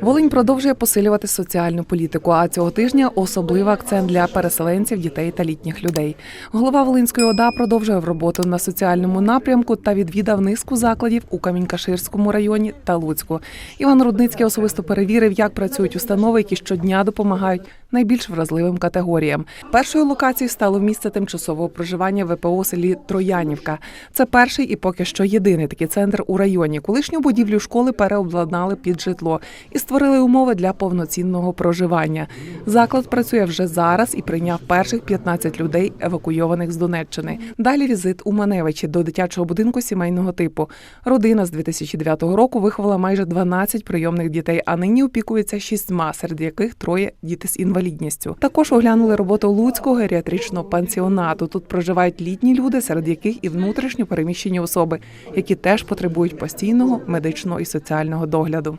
Волинь продовжує посилювати соціальну політику. А цього тижня особливий акцент для переселенців, дітей та літніх людей. Голова Волинської ОДА продовжує роботу на соціальному напрямку та відвідав низку закладів у Камінькаширському районі та Луцьку. Іван Рудницький особисто перевірив, як працюють установи, які щодня допомагають найбільш вразливим категоріям. Першою локацією стало місце тимчасового проживання ВПО у селі Троянівка. Це перший і поки що єдиний такий центр у районі. Колишню будівлю школи переобладнали під житло і створили умови для повноцінного проживання. Заклад працює вже зараз і прийняв перших 15 людей, евакуйованих з Донеччини. Далі візит у Маневичі до дитячого будинку сімейного типу. Родина з 2009 року виховала майже 12 прийомних дітей, а нині опікується шістьма, серед яких троє діти з інвалідністю. Також оглянули роботу Луцького геріатричного пансіонату. Тут проживають літні люди, серед яких і внутрішньо переміщені особи, які теж потребують постійного медичного і соціального догляду.